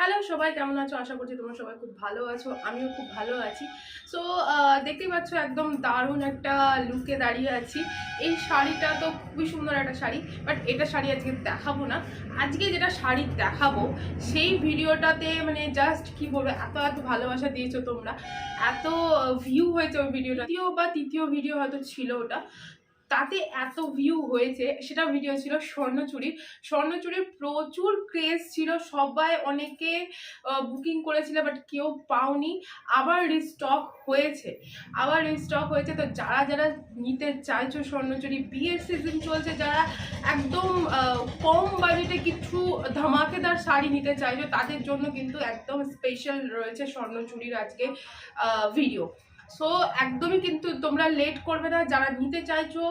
Hello সবাই কেমন আছো? আশা করছি তোমরা সবাই খুব ভালো আছো, আমিও খুব ভালো আছি। সো দেখতেই পাচ্ছ একদম দারুণ একটা লুকে দাঁড়িয়ে আছি। এই শাড়িটা তো খুবই সুন্দর একটা শাড়ি বাট এটা শাড়ি আজকে দেখাবো না। আজকে যেটা শাড়ি দেখাবো, সেই ভিডিওটাতে মানে জাস্ট কি বলব, এত এত ভালোবাসা দিয়েছ তোমরা। এত ভিউ হয়েছে ওই ভিডিওটা। দ্বিতীয় বা তৃতীয় ভিডিও হয়তো ছিল ওটা। তাতে এত ভিউ হয়েছে সেটা ভিডিও ছিল স্বর্ণচুরির স্বর্ণচুরির প্রচুর ক্রেজ ছিল, সবাই অনেকে বুকিং করেছিল বাট কেউ পাওনি। আবার রিস্টক হয়েছে। আবার রিস্টক হয়েছে, তো যারা যারা নিতে চাইছো স্বর্ণচুরি, বিয়ের সিজন চলছে, যারা একদম কম বাজেটে কিছু ধামাকেদার শাড়ি নিতে চাইছো, তাদের জন্য কিন্তু একদম স্পেশাল রয়েছে স্বর্ণচুরির আজকে ভিডিও সো একদমই কিন্তু তোমরা লেট করবে না। যারা নিতে চাইছো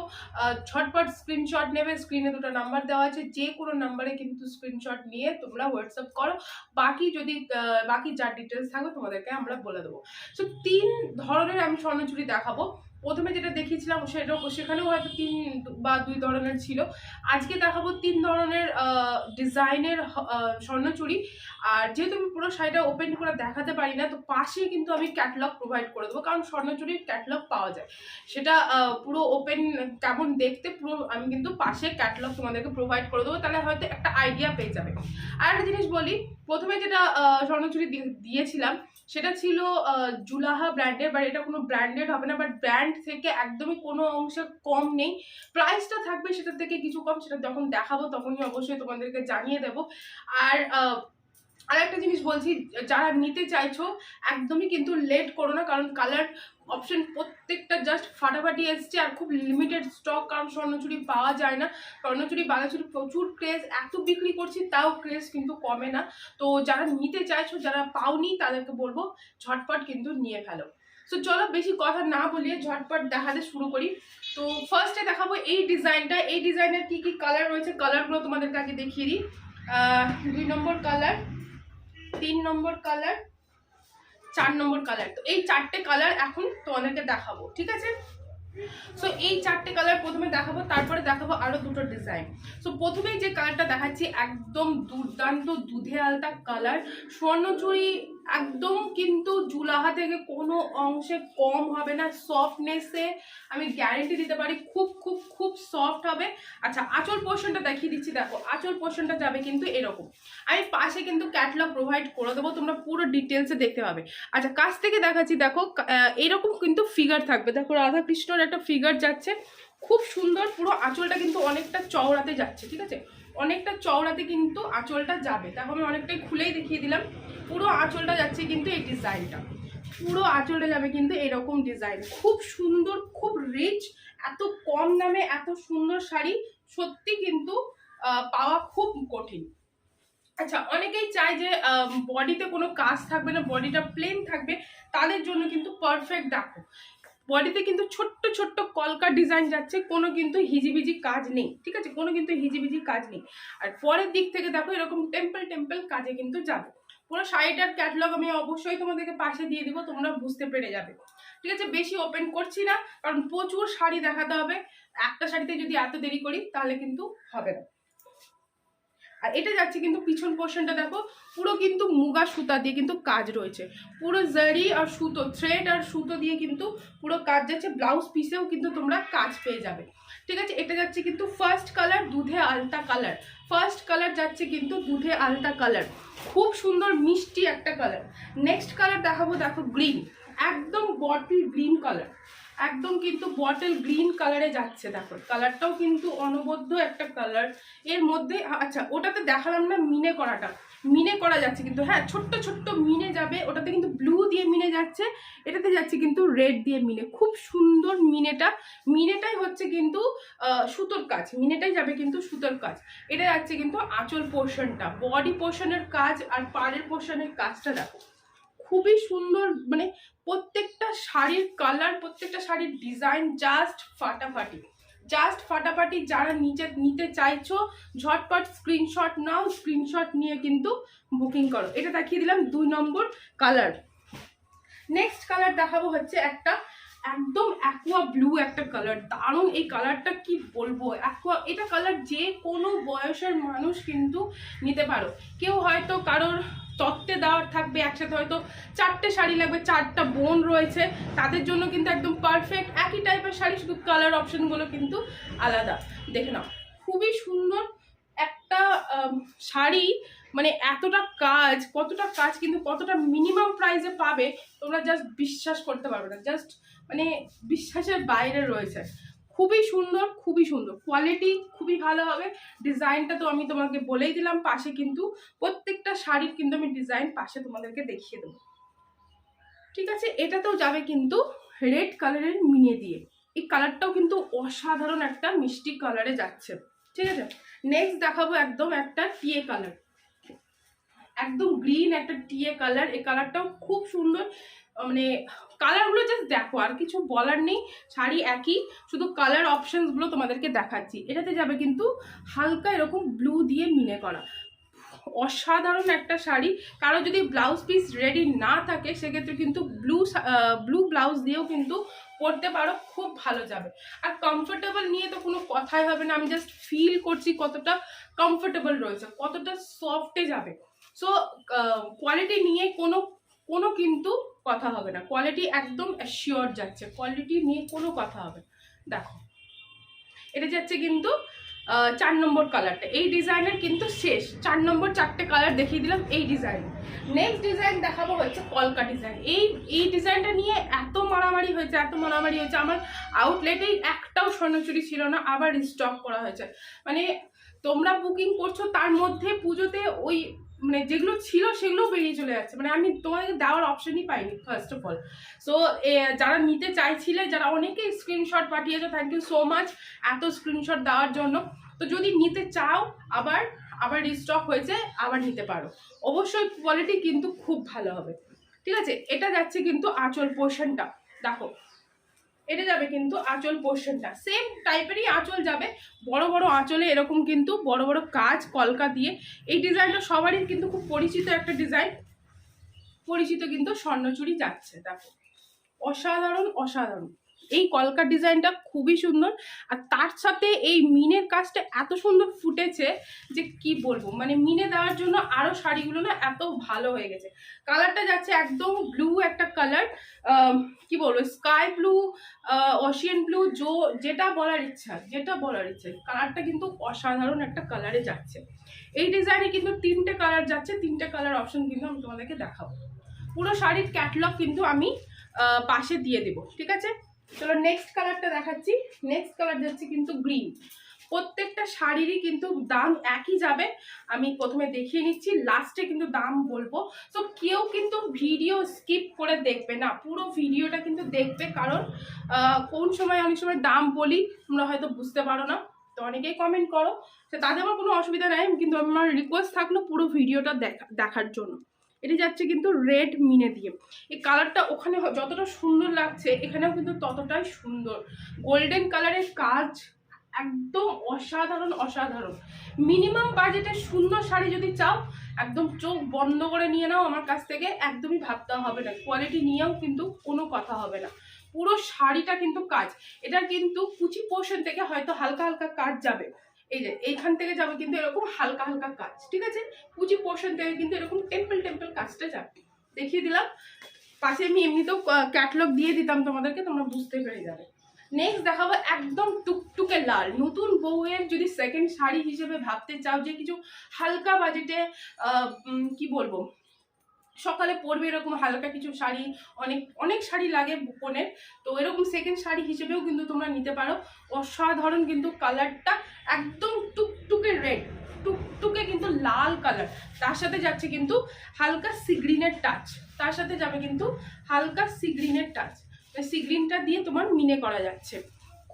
ছটপট স্ক্রিনশট নেবে। স্ক্রিনে দুটো নাম্বার দেওয়া আছে। যে কোনো নাম্বারে কিন্তু স্ক্রিনশট নিয়ে তোমরা হোয়াটসঅ্যাপ করো। বাকি যদি বাকি যা ডিটেলস থাকবে, তোমাদেরকে আমরা বলে দেবো। সো তিন ধরনের আমি স্বর্ণচুরি দেখাবো। প্রথমে যেটা দেখিয়েছিলাম সেটা সেখানেও হয়তো তিন বা দুই ধরনের ছিল। আজকে দেখাবো তিন ধরনের ডিজাইনের স্বর্ণচুরি আর যেহেতু আমি পুরো শাড়িটা ওপেন করে দেখাতে পারি না, তো পাশে কিন্তু আমি ক্যাটলগ প্রোভাইড করে দেবো। কারণ স্বর্ণচুরির ক্যাটলগ পাওয়া যায়। সেটা পুরো ওপেন কেমন দেখতে, পুরো আমি কিন্তু পাশে ক্যাটলগ তোমাদেরকে প্রোভাইড করে দেবো। তাহলে হয়তো একটা আইডিয়া পেয়ে যাবে। আর একটা জিনিস বলি, প্রথমে যেটা স্বর্ণচুরি দিয়েছিলাম, সেটা ছিল জুলাহা ব্র্যান্ডের বাট এটা কোনো ব্র্যান্ডেড হবে না। বাট ব্র্যান্ড থেকে একদমই কোনো অংশে কম নেই। প্রাইসটা থাকবে সেটার থেকে কিছু কম, সেটা যখন দেখাবো তখনই অবশ্যই তোমাদেরকে জানিয়ে দেবো। আর আর একটা জিনিস বলছি, যারা নিতে চাইছো, একদমই কিন্তু লেট করো না, কারণ কালার অপশন প্রত্যেকটা জাস্ট ফাটাফাটি এসছে আর খুব লিমিটেড স্টক কারণ স্বর্ণচুরি পাওয়া যায় না। স্বর্ণচুরি বালাচুরি প্রচুর ক্রেজ এত বিক্রি করছি তাও ক্রেজ কিন্তু কমে না। তো যারা নিতে চাইছো, যারা পাওনি তাদেরকে বলব, ঝটপট কিন্তু নিয়ে ফেলো। সো চলো বেশি কথা না বলিয়ে ঝটপট দেখাতে শুরু করি। তো ফার্স্টে দেখাবো এই ডিজাইনটা এই ডিজাইনের কি কি কালার রয়েছে? কালারগুলো তোমাদেরকে আগে দেখিয়ে দিই। দুই নম্বর কালার তিন নম্বর কালার চার নম্বর কালার তো এই চারটে কালার এখন তোমাদেরকে দেখাবো, ঠিক আছে? সো এই চারটে কালার প্রথমে দেখাবো, তারপরে দেখাবো আরও দুটো ডিজাইন সো প্রথমেই যে কালারটা দেখাচ্ছি, একদম দুর্দান্ত দুধে আলতা কালার স্বর্ণচুরি একদম কিন্তু জুলাহা থেকে কোনো অংশে কম হবে না সফটনেসে আমি গ্যারেন্টি দিতে পারি খুব খুব খুব সফট হবে। আচ্ছা আঁচল পোর্শনটা দেখিয়ে দিচ্ছি, দেখো, আঁচল পোর্শনটা যাবে কিন্তু এরকম। আমি পাশে কিন্তু ক্যাটলগ প্রোভাইড করে দেবো, তোমরা পুরো ডিটেলসে দেখতে পাবে। আচ্ছা কাছ থেকে দেখাচ্ছি, দেখো এরকম কিন্তু ফিগার থাকবে। দেখো, রাধাকৃষ্ণর একটা ফিগার যাচ্ছে, খুব সুন্দর পুরো আঁচলটা কিন্তু অনেকটা চওড়াতে যাচ্ছে, ঠিক আছে? অনেকটা চওড়াতে কিন্তু আঁচলটা যাবে। দেখো আমি অনেকটাই খুলেই দেখিয়ে দিলাম। পুরো আঁচলটা যাচ্ছে কিন্তু এই ডিজাইনটা। পুরো আঁচলটা যাবে কিন্তু এরকম ডিজাইন। খুব সুন্দর, খুব রিচ এত কম দামে এত সুন্দর শাড়ি সত্যি কিন্তু পাওয়া খুব কঠিন। আচ্ছা অনেকেই চায় যে বডিতে কোনো কাজ থাকবে না, বডিটা প্লেন থাকবে, তাদের জন্য কিন্তু পারফেক্ট দেখো। বডিতে কিন্তু ছোট্ট ছোট্ট কলকা ডিজাইন যাচ্ছে, কোনো কিন্তু হিজিবিজি কাজ নেই, ঠিক আছে? কোনো কিন্তু হিজিবিজি কাজ নেই। আর পরের দিক থেকে দেখো, এরকম টেম্পল টেম্পল কাজে কিন্তু যাবে। পুরো শাড়িটার ক্যাটলগ আমি অবশ্যই তোমাদেরকে পাশে দিয়ে দিব, তোমরা বুঝতে পেরে যাবে। ঠিক আছে? বেশি ওপেন করছি না, কারণ প্রচুর শাড়ি দেখাতে হবে। একটা শাড়িতে যদি এত দেরি করি, তাহলে কিন্তু হবে না। আর এটা যাচ্ছে কিন্তু পিছন পোর্শনটা দেখো, পুরো কিন্তু মুগা সুতা দিয়ে কিন্তু কাজ রয়েছে। পুরো জারি আর সুতো থ্রেড আর সুতো দিয়ে কিন্তু পুরো কাজ যাচ্ছে ব্লাউজ পিসেও কিন্তু তোমরা কাজ পেয়ে যাবে। ঠিক আছে? এটা যাচ্ছে কিন্তু ফার্স্ট কালার দুধে আলতা কালার ফার্স্ট কালার যাচ্ছে কিন্তু দুধে আলতা কালার খুব সুন্দর, মিষ্টি একটা কালার নেক্সট কালার দেখাবো, দেখো গ্রিন একদম বটল গ্রিন কালার একদম কিন্তু বটল গ্রিন কালারে যাচ্ছে, দেখো। কালারটাও কিন্তু অনবদ্য একটা কালারের মধ্যে আচ্ছা ওটাতে দেখালাম না মিনে করাটা। মিনে করা যাচ্ছে কিন্তু হ্যাঁ ছোট্ট ছোট্ট মিনে যাবে। ওটাতে কিন্তু ব্লু দিয়ে মিনে যাচ্ছে। এটাতে যাচ্ছে কিন্তু রেড দিয়ে মিনে। খুব সুন্দর মিনেটা। মিনেটাই হচ্ছে কিন্তু সুতোর কাজ। মিনেটাই যাবে কিন্তু সুতোর কাজ। এটা যাচ্ছে কিন্তু আঁচল পোর্শনটা বডি পোর্শনের কাজ আর পাড়ের পোর্শনের কাজটা দেখো। খুবই সুন্দর মানে প্রত্যেকটা শাড়ির কালার প্রত্যেকটা শাড়ির ডিজাইন জাস্ট ফাটাফাটি। জাস্ট ফাটাফাটি যারা নিচে, নিতে চাইছো, ঝটপট স্ক্রিনশট নাও স্ক্রিনশট নিয়ে কিন্তু বুকিং করো। এটা দেখিয়ে দিলাম, দুই নম্বর কালার নেক্সট কালার দেখাবো হচ্ছে একটা একদম অ্যাকোয়া ব্লু একটা কালার দারুণ, এই কালারটা কি বলব? অ্যাকোয়া এটা কালার যে কোনো বয়সের মানুষ কিন্তু নিতে পারো। কেউ হয়তো কারোর তত্ত্বে দেওয়ার থাকবে, একসাথে হয়তো চারটে শাড়ি লাগবে, চারটা বোন রয়েছে, তাদের জন্য কিন্তু একদম পারফেক্ট একই টাইপের শাড়ি, শুধু কালার অপশনগুলো কিন্তু আলাদা। দেখে নাও, খুবই সুন্দর একটা শাড়ি মানে এতটা কাজ, কতটা কাজ কিন্তু কতটা মিনিমাম প্রাইসে পাবে, তোমরা জাস্ট বিশ্বাস করতে পারবে না জাস্ট মানে বিশ্বাসের বাইরে রয়েছে। খুবই সুন্দর খুবই সুন্দর। কোয়ালিটি খুবই ভালো হবে। ডিজাইনটা তো আমি তোমাকে বলেই দিলাম, পাশে কিন্তু প্রত্যেকটা শাড়ির কিন্তু আমি ডিজাইন পাশে তোমাদেরকে দেখিয়ে দেবো। ঠিক আছে? এটাতেও যাবে কিন্তু রেড কালারের মিনে দিয়ে। এই কালারটাও কিন্তু অসাধারণ একটা মিষ্টি কালারে যাচ্ছে। ঠিক আছে? নেক্সট দেখাবো একদম একটা টিয়ে কালার একদম গ্রিন একটা টিয়ে কালার এই কালারটাও খুব সুন্দর। মানে কালারগুলো জাস্ট দেখো, আর কিছু বলার নেই, শাড়ি একই, শুধু কালার অপশানসগুলো তোমাদেরকে দেখাচ্ছি। এটাতে যাবে কিন্তু হালকা এরকম ব্লু দিয়ে মিনে করা। অসাধারণ একটা শাড়ি, কারও যদি ব্লাউজ পিস রেডি না থাকে, সেক্ষেত্রে কিন্তু ব্লু ব্লু ব্লাউজ দিয়েও কিন্তু পরতে পারো, খুব ভালো যাবে। আর কমফোর্টেবল নিয়ে তো কোনো কথাই হবে না, আমি জাস্ট ফিল করছি কতটা কমফোর্টেবল রয়েছে, কতটা সফটে যাবে। সো কোয়ালিটি নিয়ে কোনো কোনো কিন্তু কথা হবে না। কোয়ালিটি একদম শিওর যাচ্ছে। কোয়ালিটি নিয়ে কোনো কথা হবে। দেখো, এটা যাচ্ছে কিন্তু চার নম্বর কালারটা এই ডিজাইনের কিন্তু শেষ। চার নম্বর, চারটে কালার দেখিয়ে দিলাম এই ডিজাইন নেক্সট ডিজাইন দেখাবো হচ্ছে কলকা ডিজাইন এই এই ডিজাইনটা নিয়ে এত মারামারি হয়েছে, এত মারামারি হয়েছে। আমার আউটলেটেই একটাও স্বর্ণচুরি ছিল না, আবার স্টক করা হয়েছে। মানে তোমরা বুকিং করছ তার মধ্যে পুজোতে ওই মানে যেগুলো ছিল সেগুলো বেরিয়ে চলে যাচ্ছে। মানে আমি তোমাদেরকে দেওয়ার অপশনই পাইনি ফার্স্ট অফ অল সো যারা নিতে চাইছিলে, যারা অনেকেই স্ক্রিনশট পাঠিয়েছো থ্যাংক ইউ সো মাচ এত স্ক্রিনশট দেওয়ার জন্য। তো যদি নিতে চাও, আবার আবার রিস্টক হয়েছে, আবার নিতে পারো। অবশ্যই কোয়ালিটি কিন্তু খুব ভালো হবে। ঠিক আছে? এটা যাচ্ছে কিন্তু আঁচল পোর্শনটা দেখো এটা যাবে কিন্তু আঁচল পোর্শনটা সেম টাইপেরই আঁচল যাবে। বড় বড় আঁচলে এরকম কিন্তু বড় বড় কাজ কলকা দিয়ে। এই ডিজাইনটা সবারই কিন্তু খুব পরিচিত একটা ডিজাইন। পরিচিত কিন্তু স্বর্ণচুরি যাচ্ছে, দেখো। অসাধারণ অসাধারণ। এই কলকার ডিজাইনটা খুবই সুন্দর। আর তার সাথে এই মিনের কাজটা এত সুন্দর ফুটেছে যে কি বলব? মানে মিনে দেওয়ার জন্য আরও শাড়িগুলো না এত ভালো হয়ে গেছে। কালারটা যাচ্ছে একদম ব্লু একটা কালার কি বলব? স্কাই ব্লু অশিয়ান ব্লু জো যেটা বলার ইচ্ছা, যেটা বলার ইচ্ছা, কালারটা কিন্তু অসাধারণ একটা কালারে যাচ্ছে। এই ডিজাইনে কিন্তু তিনটে কালার যাচ্ছে, তিনটে কালার অপশন কিন্তু আমি তোমাদেরকে দেখাবো। পুরো শাড়ির ক্যাটলগ কিন্তু আমি পাশে দিয়ে দেবো, ঠিক আছে? চলো নেক্সট কালারটা দেখাচ্ছি। নেক্সট কালার যাচ্ছে কিন্তু গ্রিন প্রত্যেকটা শাড়িরই কিন্তু দাম একই যাবে। আমি প্রথমে দেখিয়ে নিচ্ছি লাস্টে কিন্তু দাম বলব। তো কেউ কিন্তু ভিডিও স্কিপ করে দেখবে না। পুরো ভিডিওটা কিন্তু দেখবে কারণ কোন সময় অনেক সময় দাম বলি, তোমরা হয়তো বুঝতে পারো না। তো অনেকেই কমেন্ট করো। তো তাতে আমার কোনো অসুবিধা নেই। কিন্তু আমার রিকোয়েস্ট থাকল পুরো ভিডিওটা দেখা, দেখার জন্য। এটি যাচ্ছে কিন্তু রেড মিনে দিয়ে এই কালারটা ওখানে যতটা সুন্দর লাগছে, এখানেও কিন্তু ততটাই সুন্দর। গোল্ডেন কালারের কাজ একদম অসাধারণ অসাধারণ। মিনিমাম বাজেটে সুন্দর শাড়ি যদি চাও, একদম চোখ বন্ধ করে নিয়ে নাও আমার কাছ থেকে, একদমই ভাবতে হবে না। কোয়ালিটি নিয়েও কিন্তু কোনো কথা হবে না। পুরো শাড়িটা কিন্তু কাজ। এটা কিন্তু কুচি পোর্শন থেকে হয়তো হালকা হালকা কাজ যাবে। এই যে, এইখান থেকে যাবে কিন্তু এরকম হালকা হালকা কাজ, ঠিক আছে? কুচি পোর্শন থেকে কিন্তু এরকম টেম্পল টেম্পল কাজটা যাবে। দেখিয়ে দিলাম। পাশে আমি এমনিতেও ক্যাটলগ দিয়ে দিতাম তোমাদেরকে, তোমরা বুঝতে পেরে যাবে। নেক্সট দেখাবো একদম টুকটুকে লাল। নতুন বউয়ের যদি সেকেন্ড শাড়ি হিসেবে ভাবতে চাও, যে কিছু হালকা বাজেটে কি বলব? সকালে পরবে এরকম হালকা কিছু শাড়ি, অনেক অনেক শাড়ি লাগে বোনের, তো এরকম সেকেন্ড শাড়ি হিসেবেও কিন্তু তোমরা নিতে পারো। অসাধারণ কিন্তু কালারটা একদম টুকটুকে রেড টুকটুকে কিন্তু লাল কালার তার সাথে যাচ্ছে কিন্তু হালকা সিগ্রিনের টাচ তার সাথে যাবে কিন্তু হালকা সিগ্রিনের টাচ সিগ্রিনটা দিয়ে তোমার মিনে করা যাচ্ছে।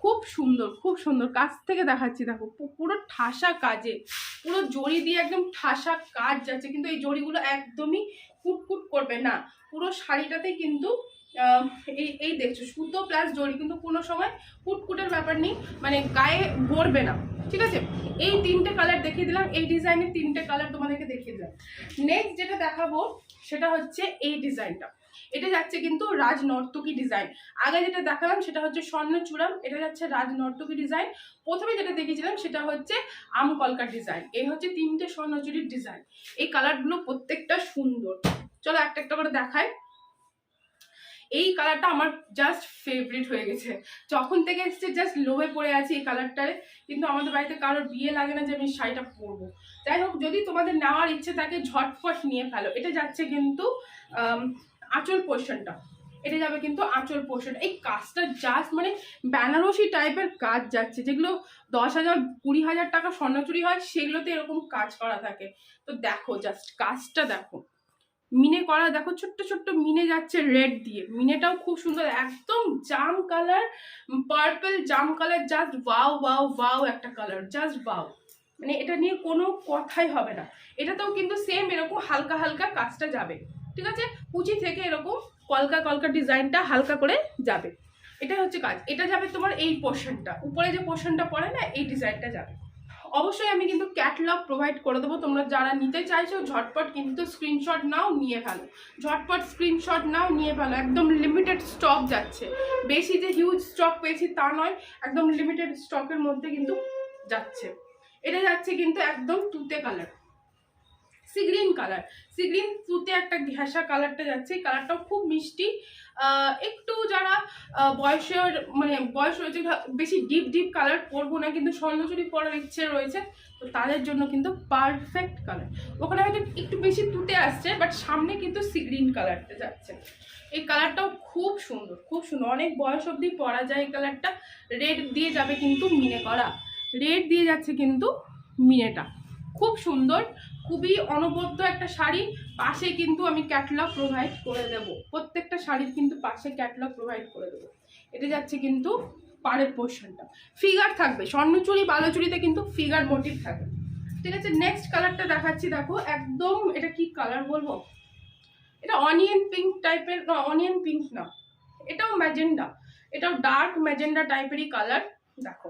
খুব সুন্দর খুব সুন্দর। কাছ থেকে দেখাচ্ছি, দেখো পুরো ঠাসা কাজে। পুরো জড়ি দিয়ে একদম ঠাসা কাজ যাচ্ছে, কিন্তু এই জড়িগুলো একদমই কুটকুট করবে না। পুরো শাড়িটাতে কিন্তু এই এই দেখছ, সুতো প্লাস জড়ি কিন্তু কোনো সময় কুটকুটের ব্যাপার নেই মানে গায়ে ভরবে না। ঠিক আছে? এই তিনটে কালার দেখিয়ে দিলাম, এই ডিজাইনের তিনটে কালার তোমাদেরকে দেখিয়ে দিলাম। নেক্সট যেটা দেখাবো, সেটা হচ্ছে এই ডিজাইনটা এটা যাচ্ছে কিন্তু রাজ নর্তকী ডিজাইন আগে যেটা দেখালাম সেটা হচ্ছে স্বর্ণ চূড়াম এটা যাচ্ছে রাজ নর্তকী ডিজাইন প্রথমে যেটা দেখিয়েছিলাম সেটা হচ্ছে আম কলকার ডিজাইন এই হচ্ছে তিনটে স্বর্ণচুরির ডিজাইন এই কালারগুলো প্রত্যেকটা সুন্দর। চলো একটা একটা করে দেখাই। এই কালারটা আমার জাস্ট ফেভারিট হয়ে গেছে। যখন থেকে এসছে জাস্ট লোভে পড়ে আছি এই কালারটায় কিন্তু আমাদের বাড়িতে কারোর বিয়ে লাগে না যে আমি শাড়িটা পরবো। যাই হোক, যদি তোমাদের নেওয়ার ইচ্ছে থাকে ঝটফট নিয়ে ফেলো। এটা যাচ্ছে কিন্তু আঁচল পোর্শনটা এটা যাবে কিন্তু আঁচল পোর্শন এই কাজটা জাস্ট মানে বেনারসি টাইপের কাজ যাচ্ছে, যেগুলো দশ হাজার, কুড়ি হাজার টাকা স্বর্ণচুরি হয়, সেগুলোতে এরকম কাজ করা থাকে। তো দেখো জাস্ট কাজটা দেখো। মিনে করা, দেখো, ছোট্ট ছোট্ট মিনে যাচ্ছে রেড দিয়ে। মিনেটাও খুব সুন্দর, একদম জাম কালার পার্পল জাম colour just wow wow wow একটা কালার জাস্ট ওয়াও মানে এটা নিয়ে কোনো কথাই হবে না। এটাতেও কিন্তু সেম এরকম হালকা হালকা কাজটা যাবে। ঠিক আছে? কুচি থেকে এরকম কলকা কলকা ডিজাইনটা হালকা করে যাবে। এটা হচ্ছে কাজ। এটা যাবে তোমার এই পোর্শনটা উপরে যে পোর্শনটা পড়ে না, এই ডিজাইনটা যাবে। অবশ্যই আমি কিন্তু ক্যাটলগ প্রোভাইড করে দেবো। তোমরা যারা নিতে চাইছো, ঝটপট কিন্তু স্ক্রিনশট নাও, নিয়ে ফেলো। ঝটপট স্ক্রিনশট নাও, নিয়ে ফেলো। একদম লিমিটেড স্টক যাচ্ছে। বেশি যে হিউজ স্টক পেয়েছি তা নয়, একদম লিমিটেড স্টকের মধ্যে কিন্তু যাচ্ছে। এটা যাচ্ছে কিন্তু একদম তুতে colour sea green colour. Sea green তুতে একটা ঘেঁষা কালারটা যাচ্ছে কালারটাও খুব মিষ্টি। একটু যারা বয়সের মানে বয়স রয়েছে বেশি ডিপ ডিপ কালার পরবো না, কিন্তু স্বর্ণচুরি পরার ইচ্ছে রয়েছে, তো তাদের জন্য কিন্তু পারফেক্ট কালার ওখানে হয়তো একটু বেশি তুতে আসছে বাট সামনে কিন্তু সি গ্রিন কালারটা যাচ্ছে। এই কালারটাও খুব সুন্দর খুব সুন্দর। অনেক বয়স অবধি পরা যায় এই কালারটা। রেড দিয়ে যাবে কিন্তু মিনে করা। রেড দিয়ে যাচ্ছে কিন্তু মিনেটা। খুব সুন্দর। খুবই অনবদ্য একটা শাড়ি। পাশে কিন্তু আমি ক্যাটলগ প্রোভাইড করে দেব। প্রত্যেকটা শাড়ির কিন্তু পাশে ক্যাটলগ প্রোভাইড করে দেবো। এটা যাচ্ছে কিন্তু পাড়ের পোর্শনটা ফিগার থাকবে, স্বর্ণচুরি, বালোচুরিতে কিন্তু ফিগার মোটিভ থাকবে। ঠিক আছে নেক্সট কালারটা দেখাচ্ছি, দেখো, একদম এটা কি কালার বলব? এটা অনিয়ন পিঙ্ক টাইপের অনিয়ন পিঙ্ক না। এটাও ম্যাজেন্ডা এটাও ডার্ক ম্যাজেন্ডা টাইপেরই কালার দেখো।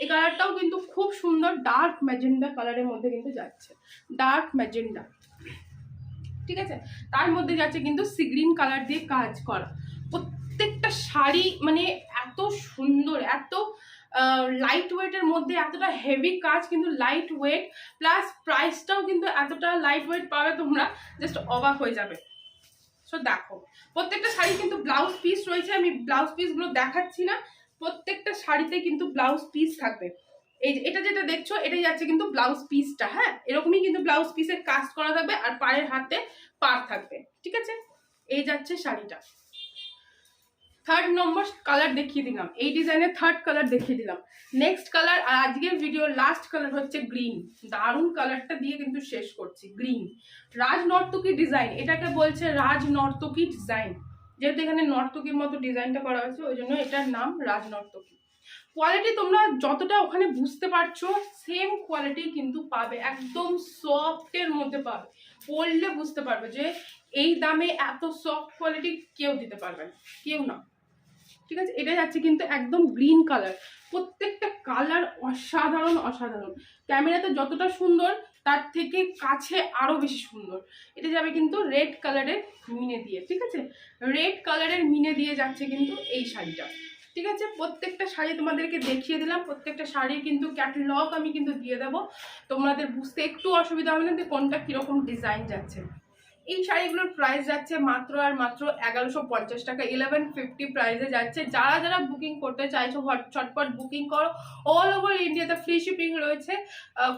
এই কালারটাও কিন্তু খুব সুন্দর ডার্ক ম্যাজেন্ডা কালারের মধ্যে কিন্তু যাচ্ছে। ডার্ক ম্যাজেন্ডা ঠিক আছে? তার মধ্যে যাচ্ছে কিন্তু সিগ্রিন কালার দিয়ে কাজ করা। প্রত্যেকটা শাড়ি মানে এত সুন্দর, এত লাইট ওয়েটের মধ্যে এতটা হেভি কাজ কিন্তু লাইট ওয়েট প্লাস প্রাইসটাও কিন্তু এতটা লাইট ওয়েট পাবে তোমরা জাস্ট অবাক হয়ে যাবে। সো দেখো, প্রত্যেকটা শাড়ি কিন্তু ব্লাউজ পিস রয়েছে, আমি ব্লাউজ পিসগুলো দেখাচ্ছি না। প্রত্যেকটা শাড়িতে কিন্তু ব্লাউজ পিস থাকবে। এই এটা যেটা দেখছ, এটাই যাচ্ছে কিন্তু ব্লাউজ পিসটা হ্যাঁ? এরকমই কিন্তু ব্লাউজ পিসের কাজ করা থাকবে আর পায়ের হাতে পার থাকবে, ঠিক আছে? এই যাচ্ছে শাড়িটা। থার্ড নম্বর কালার দেখিয়ে দিলাম। এই ডিজাইনের থার্ড কালার দেখিয়ে দিলাম। নেক্সট কালার আর আজকের ভিডিও লাস্ট কালার হচ্ছে গ্রিন দারুণ কালারটা দিয়ে কিন্তু শেষ করছি গ্রিন রাজ নর্তকী ডিজাইন এটাকে বলছে রাজ নর্তকী ডিজাইন যেহেতু এখানে নর্তকীর মতো ডিজাইনটা করা হয়েছে, ওই জন্য এটার নাম রাজ নর্তকী কোয়ালিটি তোমরা যতটা ওখানে বুঝতে পারছ সেম কোয়ালিটি কিন্তু পাবে, একদম সফটের মধ্যে পাবে। পড়লে বুঝতে পারবে যে এই দামে এত সফট কোয়ালিটি কেউ দিতে পারবে না, কেউ না। ঠিক আছে? এটা যাচ্ছে কিন্তু একদম গ্রিন কালার প্রত্যেকটা কালার অসাধারণ অসাধারণ। ক্যামেরাতে যতটা সুন্দর তার থেকে কাছে আরও বেশি সুন্দর। এটা যাবে কিন্তু রেড কালারের মিনে দিয়ে, ঠিক আছে? রেড কালারের মিনে দিয়ে যাচ্ছে কিন্তু এই শাড়িটা, ঠিক আছে? প্রত্যেকটা শাড়ি তোমাদেরকে দেখিয়ে দিলাম, প্রত্যেকটা শাড়ির কিন্তু ক্যাটালগ আমি কিন্তু দিয়ে দেবো। তোমাদের বুঝতে একটু অসুবিধা হবে না যে কোনটা কীরকম ডিজাইন যাচ্ছে। এই শাড়িগুলোর প্রাইস যাচ্ছে মাত্র আর মাত্র এগারোশো পঞ্চাশ টাকা ইলেভেন ফিফটি প্রাইসে যাচ্ছে। যারা যারা বুকিং করতে চাইছো চটপট বুকিং করো। অল ওভার ইন্ডিয়াতে ফ্রি শিপিং রয়েছে।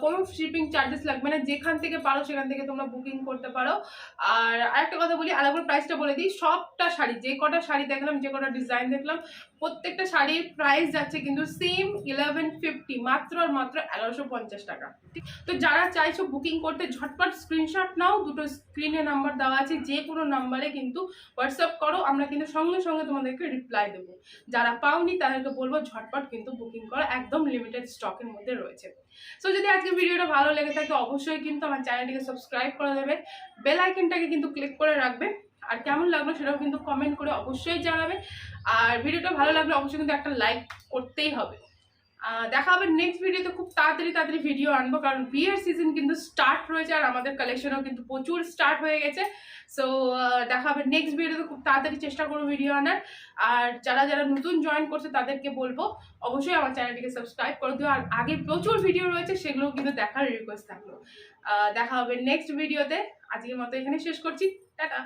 কোনো শিপিং চার্জেস লাগবে না। যেখান থেকে পারো, সেখান থেকে তোমরা বুকিং করতে পারো। আর আরেকটা কথা বলি আরেকবার প্রাইসটা বলে দিই। সবটা শাড়ি, যে কটা শাড়ি দেখলাম, যে কটা ডিজাইন দেখলাম প্রত্যেকটা শাড়ির প্রাইস যাচ্ছে কিন্তু সেম ইলেভেন ফিফটি মাত্র আর মাত্র এগারোশো পঞ্চাশ টাকা। তো যারা চাইছো বুকিং করতে, ঝটপট স্ক্রিনশট নাও, দুটো স্ক্রিনে নাম্বার দেওয়া আছে, যে কোনো নাম্বারে কিন্তু হোয়াটসঅ্যাপ করো, আমরা কিন্তু সঙ্গে সঙ্গে তোমাদেরকে রিপ্লাই দেবো। যারা পাওনি তাদেরকে বলব ঝটপট কিন্তু বুকিং করো, একদম লিমিটেড স্টকের মধ্যে রয়েছে। সো যদি আজকে ভিডিওটা ভালো লেগে থাকে, অবশ্যই কিন্তু আমার চ্যানেলটিকে সাবস্ক্রাইব করে দেবে। বেল আইকনটাকে কিন্তু ক্লিক করে রাখবে। আর কেমন লাগল সেটাও কিন্তু কমেন্ট করে অবশ্যই জানাবে। আর ভিডিওটা ভালো লাগলে অবশ্যই কিন্তু একটা লাইক করতেই হবে। দেখা হবে নেক্সট ভিডিওতে খুব তাড়াতাড়ি তাড়াতাড়ি ভিডিও আনব, কারণ বিয়ের সিজন কিন্তু স্টার্ট রয়েছে আর আমাদের কালেকশনও কিন্তু প্রচুর স্টার্ট হয়ে গেছে। সো দেখা হবে নেক্সট ভিডিওতে খুব তাড়াতাড়ি চেষ্টা করব ভিডিও আনার। আর যারা যারা নতুন জয়েন করছে, তাদেরকে বলব, অবশ্যই আমার চ্যানেলটিকে সাবস্ক্রাইব করে দিও। আর আগে প্রচুর ভিডিও রয়েছে সেগুলো কিন্তু দেখার রিকোয়েস্ট থাকল। দেখা হবে নেক্সট ভিডিওতে আজকের মতো এখানে শেষ করছি। টাটা!